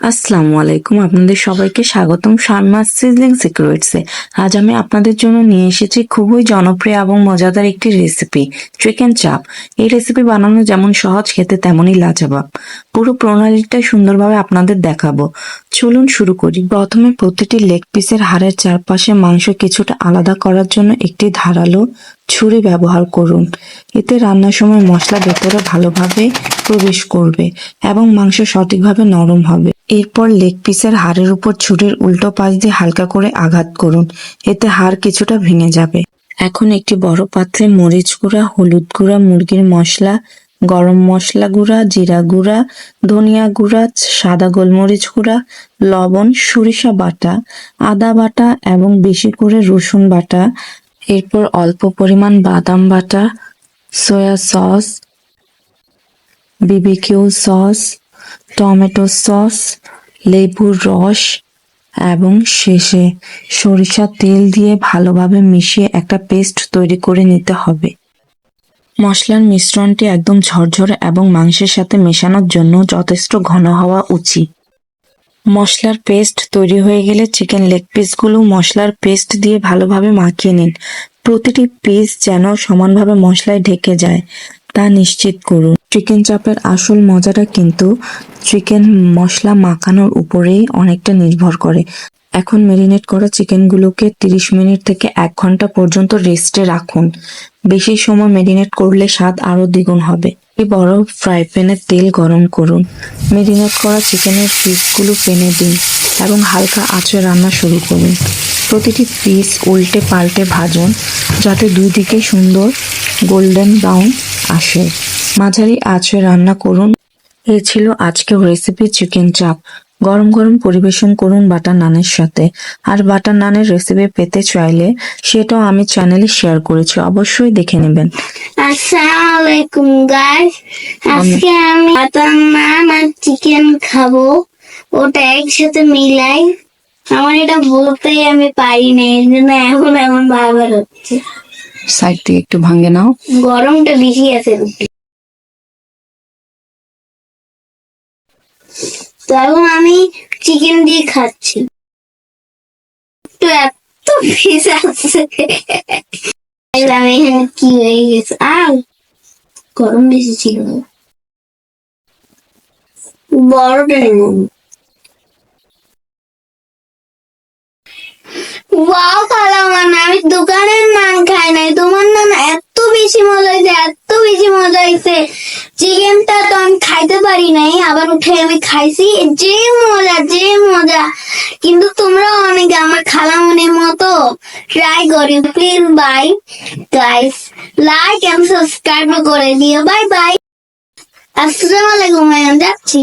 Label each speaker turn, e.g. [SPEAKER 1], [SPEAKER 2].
[SPEAKER 1] আসসালামু আলাইকুম। আপনাদের সবাইকে স্বাগতম শার্মা সিজলিং সিক্রেটসে। আজ আমি আপনাদের জন্য নিয়ে এসেছি খুবই জনপ্রিয় এবং মজাদার একটি রেসিপি চিকেন চাপ এই রেসিপি বানানো যেমন সহজ, খেতে তেমনই লাজবাব। পুরো প্রণালীটা সুন্দরভাবে আপনাদের দেখাবো। চলুন শুরু করি। প্রথমে প্রতিটি লেগ পিসের হাড়ের চারপাশে মাংস কিছুটা আলাদা করার জন্য একটি ধারালো ছুরি ব্যবহার করুন। এতে রান্নার সময় মশলা ভেতরে ভালোভাবে প্রবেশ করবে এবং মাংস সঠিকভাবে নরম হবে। এরপর লেগ পিসের হাড়ের উপর ছুরির উল্টো পাশ দিয়ে হালকা করে আঘাত করুন। এতে হাড় কিছুটা ভেঙে যাবে। এখন একটি বড় পাত্রে মরিচ গুঁড়া, হলুদ গুঁড়া, মুরগির মশলা, গরম মশলা গুঁড়া, জিরা গুঁড়া, ধনিয়া গুঁড়া, সাদা গোলমরিচ গুঁড়া, লবণ, সরিষা বাটা, আদা বাটা এবং বেশি করে রসুন বাটা। এরপর অল্প পরিমাণ বাদাম বাটা, soya sauce BBQ sauce tomato sauce, লেবুর রস এবং শেষে সরিষার তেল দিয়ে ভালোভাবে মিশিয়ে একটা পেস্ট তৈরি করে নিতে হবে। মশলার মিশ্রণটি একদম ঝরঝরে এবং মাংসের সাথে মেশানোর জন্য যথেষ্ট ঘন হওয়া উচিত। মশলার পেস্ট তৈরি হয়ে গেলে চিকেন লেগ পিসগুলো মশলার পেস্ট দিয়ে ভালোভাবে মাখিয়ে নিন। প্রতিটি পিস যেন সমানভাবে মশলায় ঢেকে যায়। তা নিশ্চিত করুন। চিকেন চাপের আসল মজাটা কিন্তু চিকেন মশলা মাখানোর উপরেই অনেকটা নির্ভর করে। এখন মেরিনেট করা চিকেনগুলোকে তিরিশ মিনিট থেকে এক ঘণ্টা পর্যন্ত রেস্টে রাখুন। বেশি সময় মেরিনেট করলে স্বাদ আরও দ্বিগুণ হবে। বড় ফ্রাই প্যানে তেল গরম করুন। মেরিনেট করা চিকেনের পিসগুলো প্যানে দিন এবং হালকা আঁচে রান্না শুরু করুন। প্রতিটি পিস উল্টে পাল্টে ভাজুন, যাতে দুই দিকে সুন্দর গোল্ডেন ব্রাউন আসে। মাঝারি আঁচে রান্না করুন। এই ছিল আজকের রেসিপি চিকেন চাপ গরম গরম পরিবেশন করুন বাটার নানের সাথে। আর বাটার নানের রেসিপি পেতে চাইলে সেটাও আমি চ্যানেলে শেয়ার করেছি। অবশ্যই দেখে নেবেন।
[SPEAKER 2] আসসালামু আলাইকুম গাইস আজকে আমি বাটার নান আর চিকেন খাব। ওটা একসাথে মিলাই। আমার এটা বলতেই আমি পারি না এর জন্য এখন এমন বারবার হচ্ছে।
[SPEAKER 1] সাইড থেকে একটু ভাঙে নাও।
[SPEAKER 2] গরমটা বেশি আছে। রুটি তো এখন আমি চিকেন দিয়ে খাচ্ছি। তো এত পিস আছে। আমি এখানে কি হয়ে গেছে। আও গরম বেশি ছিল বড়টা নেব ওয়াও কালামান চিকেনটা তো আমি খাইতে পারি নাই। আবার উঠে আমি খাইছি। যে মজা যে মজা। কিন্তু তোমরা অনেক আমার খালামনের মতো ট্রাই করি please bye guys like and subscribe করে দিও। বাই বাই আসসালামু আলাইকুম, আমি যাচ্ছি।